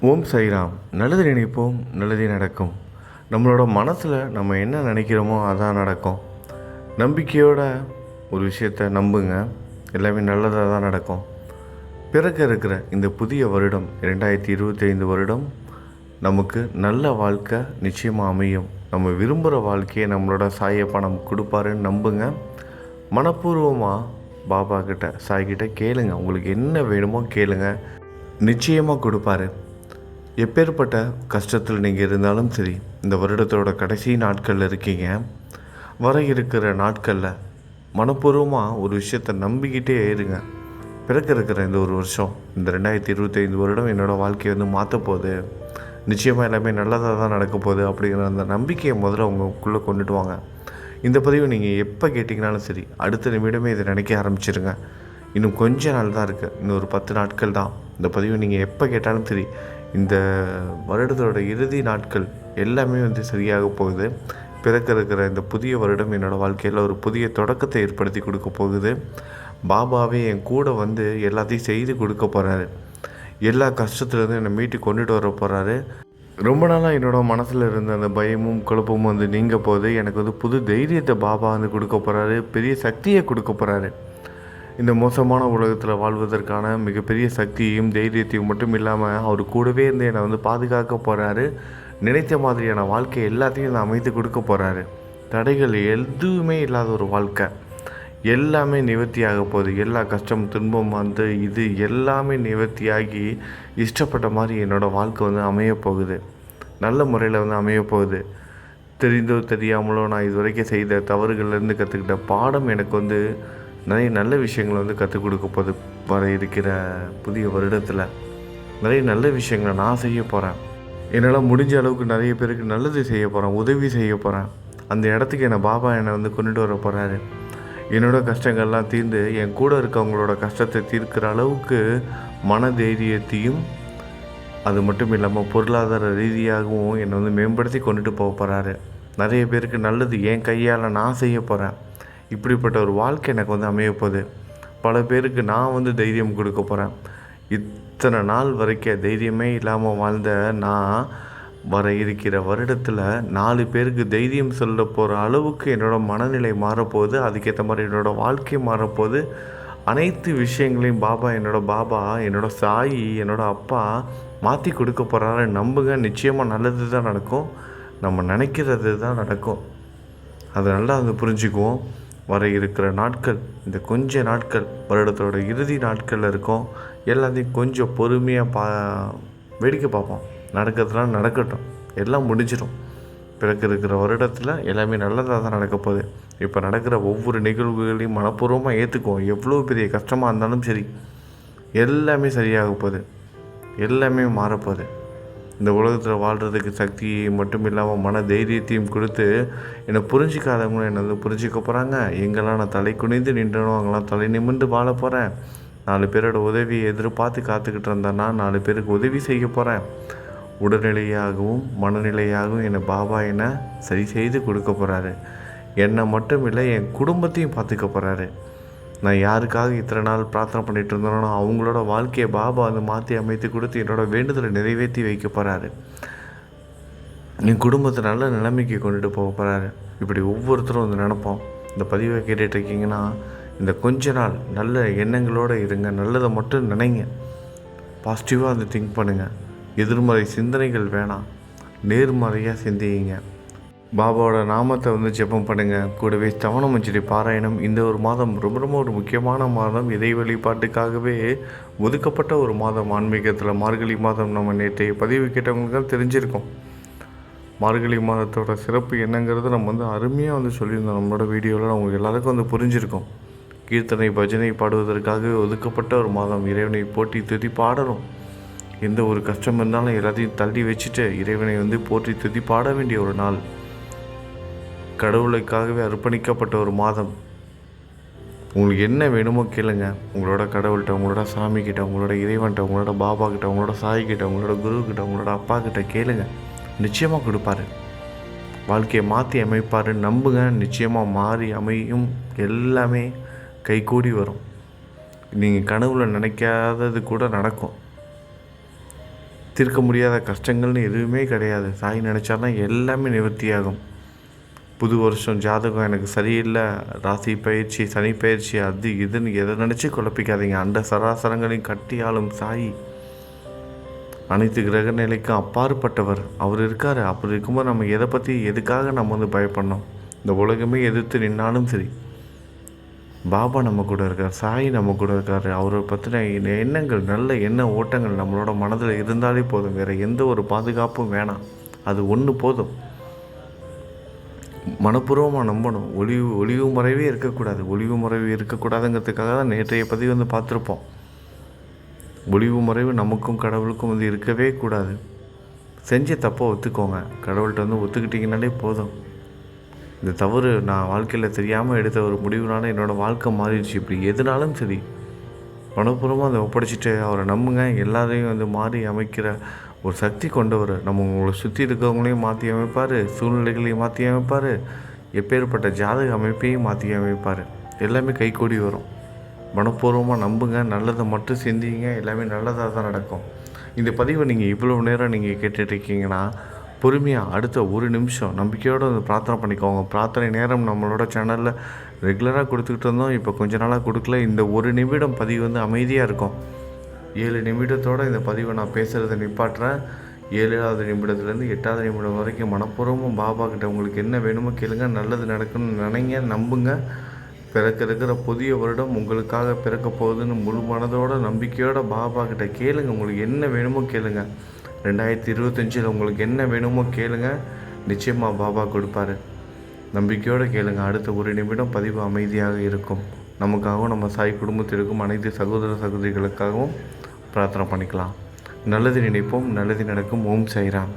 ஓம் சைராம். நல்லது நினைப்போம் நல்லதே நடக்கும். நம்மளோட மனசில் நம்ம என்ன நினைக்கிறோமோ அதான் நடக்கும். நம்பிக்கையோட ஒரு விஷயத்த நம்புங்க. எல்லாமே நல்லதாக தான் நடக்கும். பிறக்க இருக்கிற இந்த புதிய வருடம் ரெண்டாயிரத்தி இருபத்தைந்து வருடம் நமக்கு நல்ல வாழ்க்கை நிச்சயமாக அமையும். நம்ம விரும்புகிற வாழ்க்கையை நம்மளோட சாய பணம் கொடுப்பாருன்னு நம்புங்க. மனப்பூர்வமாக பாபா கிட்ட சாய்கிட்ட கேளுங்க. உங்களுக்கு என்ன வேணுமோ கேளுங்க. நிச்சயமாக கொடுப்பாரு. எப்பேற்பட்ட கஷ்டத்தில் நீங்கள் இருந்தாலும் சரி இந்த வருடத்தோட கடைசி நாட்களில் இருக்கீங்க. வர இருக்கிற நாட்களில் மனப்பூர்வமாக ஒரு விஷயத்தை நம்பிக்கிட்டே இருங்க. பிறக்க இருக்கிற இந்த ஒரு வருஷம் இந்த ரெண்டாயிரத்தி இருபத்தைந்து வருடம் என்னோடய வாழ்க்கையை வந்து மாற்ற போகுது. நிச்சயமாக எல்லாமே நல்லதாக தான் நடக்க போகுது அப்படிங்கிற அந்த நம்பிக்கையை முதல்ல உங்களுக்குள்ளே கொண்டுட்டு வாங்க. இந்த பதிவு நீங்கள் எப்போ கேட்டிங்கனாலும் சரி அடுத்த நிமிடமே இதை நினைக்க ஆரம்பிச்சிருங்க. இன்னும் கொஞ்ச நாள் தான் இருக்குது இன்னும் ஒரு பத்து நாட்கள் தான். இந்த பதிவு நீங்கள் எப்போ கேட்டாலும் சரி இந்த வருடத்தோட இறுதி நாட்கள் எல்லாமே வந்து சரியாக போகுது. பிறக்க இருக்கிற இந்த புதிய வருடம் என்னோடய வாழ்க்கையில் ஒரு புதிய தொடக்கத்தை ஏற்படுத்தி கொடுக்க போகுது. பாபாவே என் கூட வந்து எல்லாத்தையும் செய்து கொடுக்க போகிறாரு எல்லா கஷ்டத்துலேருந்து என்னை மீட்டு கொண்டுட்டு வர போகிறாரு ரொம்ப நாளாக என்னோட மனசில் இருந்த அந்த பயமும் குழப்பமும் வந்து நீங்க போகுது எனக்கு வந்து புது தைரியத்தை பாபா வந்து கொடுக்க போகிறாரு பெரிய சக்தியை கொடுக்க போகிறாரு இந்த மோசமான உலகத்தில் வாழ்வதற்கான மிகப்பெரிய சக்தியையும் தைரியத்தையும் மட்டும் இல்லாமல் அவர் கூடவே இருந்து என்னை வந்து பாதுகாக்க போகிறாரு நினைத்த மாதிரியான வாழ்க்கை எல்லாத்தையும் நான் அமைத்து கொடுக்க போகிறாரு தடைகள் எதுவுமே இல்லாத ஒரு வாழ்க்கை. எல்லாமே நிவர்த்தியாக போகுது. எல்லா கஷ்டம் துன்பம் வந்து இது எல்லாமே நிவர்த்தியாகி இஷ்டப்பட்ட மாதிரி என்னோடய வாழ்க்கை வந்து அமைய போகுது. நல்ல முறையில் வந்து அமைய போகுது. தெரிந்தோ தெரியாமலோ நான் இது வரைக்கும் செய்த தவறுகள்லேருந்து கற்றுக்கிட்ட பாடம் எனக்கு வந்து நிறைய நல்ல விஷயங்களை வந்து கற்றுக் கொடுக்க போகுது வர இருக்கிற புதிய வருடத்தில் நிறைய நல்ல விஷயங்களை நான் செய்ய போகிறேன் என்னால் முடிஞ்ச அளவுக்கு நிறைய பேருக்கு நல்லது செய்ய போகிறேன் உதவி செய்ய போகிறேன் அந்த இடத்துக்கு என்னை பாபா என்னை வந்து கொண்டுட்டு வர போகிறாரு என்னோடய கஷ்டங்கள்லாம் தீர்ந்து என் கூட இருக்கவங்களோட கஷ்டத்தை தீர்க்கிற அளவுக்கு மன தைரியத்தையும் அது மட்டும் இல்லாமல் பொருளாதார ரீதியாகவும் என்னை வந்து மேம்படுத்தி கொண்டுட்டு போக போகிறாரு நிறைய பேருக்கு நல்லது என் கையால் நான் செய்ய போகிறேன் இப்படிப்பட்ட ஒரு வாழ்க்கை எனக்கு வந்து அமைய போகுது. பல பேருக்கு நான் வந்து தைரியம் கொடுக்க போகிறேன் இத்தனை நாள் வரைக்கும் தைரியமே இல்லாமல் வாழ்ந்த நான் வர இருக்கிற வருடத்தில் நாலு பேருக்கு தைரியம் சொல்ல போகிற அளவுக்கு என்னோடய மனநிலை மாறப்போகுது. அதுக்கேற்ற மாதிரி என்னோடய வாழ்க்கை மாறப்போகுது. அனைத்து விஷயங்களையும் பாபா என்னோட பாபா என்னோட சாயி என்னோட அப்பா மாற்றி கொடுக்க போகிறாரு நம்புங்க நிச்சயமாக நல்லது தான் நடக்கும். நம்ம நினைக்கிறது தான் நடக்கும். அதை நல்லா வந்து புரிஞ்சுக்குவோம். வர இருக்கிற நாட்கள் இந்த கொஞ்ச நாட்கள் வருடத்தோட இறுதி நாட்களில் இருக்கும். எல்லாத்தையும் கொஞ்சம் பொறுமையாக பா வேடிக்கை பார்ப்போம். நடக்கிறதுலாம் நடக்கட்டும். எல்லாம் முடிஞ்சிடும் பிறகு இருக்கிற வருடத்தில் எல்லாமே நல்லதாக தான் நடக்க போகுது. இப்போ நடக்கிற ஒவ்வொரு நிகழ்வுகளையும் மனப்பூர்வமாக ஏற்றுக்குவோம் எவ்வளோ பெரிய கஷ்டமாக இருந்தாலும் சரி எல்லாமே சரியாக போகுது. எல்லாமே மாறப்போகுது இந்த உலகத்தில் வாழ்கிறதுக்கு சக்தியை மட்டும் இல்லாமல் மன தைரியத்தையும் கொடுத்து என்னை புரிஞ்சிக்காதவங்களும் என்னை வந்து புரிஞ்சிக்க போகிறாங்க எங்கெல்லாம் நான் தலை குனிந்து நின்றனோ அங்கெல்லாம் தலை நிமிர்ந்து வாழ போகிறேன் நாலு பேரோட உதவியை எதிர்பார்த்து காத்துக்கிட்டு இருந்தேன்னா நாலு பேருக்கு உதவி செய்ய போகிறேன் உடல்நிலையாகவும் மனநிலையாகவும் என்னை பாபா என்னை சரி செய்து கொடுக்க போகிறாரு என்னை மட்டும் இல்லை என் குடும்பத்தையும் பார்த்துக்க போகிறாரு நான் யாருக்காக இத்தனை நாள் பிரார்த்தனை பண்ணிட்டு இருந்தேனோ அவங்களோட வாழ்க்கையை பாபா வந்து மாற்றி அமைத்து கொடுத்து என்னோட வேண்டுதலை நிறைவேற்றி வைக்க போகிறாரு என் குடும்பத்தை நல்ல நிலைமைக்கு கொண்டுட்டு போக போகிறாரு இப்படி ஒவ்வொருத்தரும் வந்து நினப்போம். இந்த பதிவை கேட்டுட்டு இருக்கீங்கன்னா இந்த கொஞ்ச நாள் நல்ல எண்ணங்களோடு இருங்க நல்லதை மட்டும் நினைங்க. பாசிட்டிவாக வந்து திங்க் பண்ணுங்கள் எதிர்மறை சிந்தனைகள் வேணாம். நேர்மறையாக சிந்திங்க. பாபாவோட நாமத்தை வந்து ஜெபம் பண்ணுங்கள் கூடவே தவணம் மஞ்சரி பாராயணம். இந்த ஒரு மாதம் ரொம்ப ரொம்ப ஒரு முக்கியமான மாதம். இறை வழிபாட்டுக்காகவே ஒதுக்கப்பட்ட ஒரு மாதம். ஆன்மீகத்தில் மார்கழி மாதம் நம்ம நேற்றைய பதிவு கேட்டவங்களுக்கு தெரிஞ்சிருக்கோம். மார்கழி மாதத்தோட சிறப்பு என்னங்கிறது நம்ம வந்து அருமையாக வந்து சொல்லியிருந்தோம். நம்மளோட வீடியோவில் அவங்க எல்லாருக்கும் வந்து புரிஞ்சிருக்கோம். கீர்த்தனை பஜனை பாடுவதற்காக ஒதுக்கப்பட்ட ஒரு மாதம். இறைவனை போட்டி துதி பாடணும். எந்த ஒரு கஷ்டம் இருந்தாலும் எல்லாத்தையும் தள்ளி வச்சுட்டு இறைவனை வந்து போற்றி துதி பாட வேண்டிய ஒரு நாள். கடவுளுக்காகவே அர்ப்பணிக்கப்பட்ட ஒரு மாதம். உங்களுக்கு என்ன வேணுமோ கேளுங்க. உங்களோட கடவுள்கிட்ட உங்களோட சாமிக்கிட்ட உங்களோட இறைவன்கிட்ட உங்களோட பாபா கிட்ட உங்களோட சாய் கிட்ட உங்களோட குரு கிட்ட உங்களோட அப்பா கிட்ட கேளுங்க. நிச்சயமாக கொடுப்பாரு. வாழ்க்கையை மாற்றி அமைப்பார். நம்புங்க. நிச்சயமாக மாறி அமையும். எல்லாமே கைகூடி வரும். நீங்கள் கனவுல நினைக்காதது கூட நடக்கும். தீர்க்க முடியாத கஷ்டங்கள்னு எதுவுமே கிடையாது. சாய் நினச்சா தான் எல்லாமே நிவர்த்தியாகும். புது வருஷம் ஜாதகம் எனக்கு சரியில்லை ராசி பயிற்சி சனி பயிற்சி அது இதுன்னு எதை நினச்சி குழப்பிக்காதீங்க. அந்த சராசரங்களையும் கட்டி ஆளும் சாய். அனைத்து கிரக நிலைக்கும் அப்பாற்பட்டவர். அவர் இருக்கார். அப்படி இருக்கும்போது நம்ம எதை பற்றி எதுக்காக நம்ம வந்து பயப்படணும்? இந்த உலகமே எதிர்த்து நின்னாலும் சரி. பாபா நம்ம கூட இருக்கார். சாய் நம்ம கூட இருக்கார். அவரை பற்றின எண்ணங்கள் நல்ல எண்ண ஓட்டங்கள் நம்மளோட மனதில் இருந்தாலே போதும். வேறு எந்த ஒரு பாதுகாப்பும் வேணாம். அது ஒன்று போதும். மனப்பூர்வமாக நம்பணும். ஒளிவு ஒளிவு முறைவே இருக்கக்கூடாது. ஒளிவு முறைவு இருக்கக்கூடாதுங்கிறதுக்காக தான் நேற்றைய பதிவு வந்து பார்த்துருப்போம். ஒளிவு முறைவு நமக்கும் கடவுளுக்கும் வந்து இருக்கவே கூடாது. செஞ்ச தப்பை ஒத்துக்கோங்க. கடவுள்கிட்ட வந்து ஒத்துக்கிட்டிங்கனாலே போதும். இந்த தவறு நான் வாழ்க்கையில் தெரியாமல் எடுத்த ஒரு முடிவுனால என்னோடய வாழ்க்கை மாறிடுச்சு. இப்படி எதுனாலும் சரி மனப்பூர்வமாக அதை ஒப்படைச்சிட்டு அவரை நம்புங்க. எல்லாரையும் வந்து மாறி அமைக்கிற ஒரு சக்தி கொண்டவர். நம்ம உங்களை சுற்றி இருக்கிறவங்களையும் மாற்றி அமைப்பார் சூழ்நிலைகளையும் மாற்றி அமைப்பார் எப்பேற்பட்ட ஜாதக அமைப்பையும் மாற்றி அமைப்பார். எல்லாமே கைகூடி வரும். மனப்பூர்வமாக நம்புங்க நல்லதை மட்டும் சிந்திங்க எல்லாமே நல்லதாக தான் நடக்கும். இந்த பதிவை நீங்கள் இவ்வளோ நேரம் நீங்கள் கேட்டுட்ருக்கீங்கன்னா பொறுமையாக அடுத்த ஒரு நிமிஷம் நம்பிக்கையோடு வந்து பிரார்த்தனை பண்ணிக்கோங்க. பிரார்த்தனை நேரம் நம்மளோட சேனலில் ரெகுலராக கொடுத்துக்கிட்டு இருந்தோம். இப்போ கொஞ்ச நாளாக கொடுக்கல. இந்த ஒரு நிமிடம் பதிவு வந்து அமைதியாக இருக்கும். ஏழு நிமிடத்தோடு இந்த பதிவை நான் பேசுகிறத நிப்பாட்டுறேன். ஏழாவது நிமிடத்துலேருந்து எட்டாவது நிமிடம் வரைக்கும் மனப்பூர்வமாக பாபா கிட்ட உங்களுக்கு என்ன வேணுமோ கேளுங்க. நல்லது நடக்கணும்னு நினைங்க நம்புங்க. பிறக்க இருக்கிற புதிய வருடம் உங்களுக்காக பிறக்க போகுதுன்னு முழு மனதோட நம்பிக்கையோட பாபா கிட்ட கேளுங்க. உங்களுக்கு என்ன வேணுமோ கேளுங்க. ரெண்டாயிரத்தி இருபத்தஞ்சில் உங்களுக்கு என்ன வேணுமோ கேளுங்க. நிச்சயமாக பாபா கொடுப்பாரு. நம்பிக்கையோடு கேளுங்க. அடுத்த ஒரு நிமிடம் பதிவு அமைதியாக இருக்கும். நமக்காகவும் நம்ம சாய் குடும்பத்திற்கும் அனைத்து சகோதர சகோதரிகளுக்காகவும் பிரார்த்தனை பண்ணிக்கலாம். நல்லது நினைப்போம் நல்லது நடக்கும் ஓம் சைராம்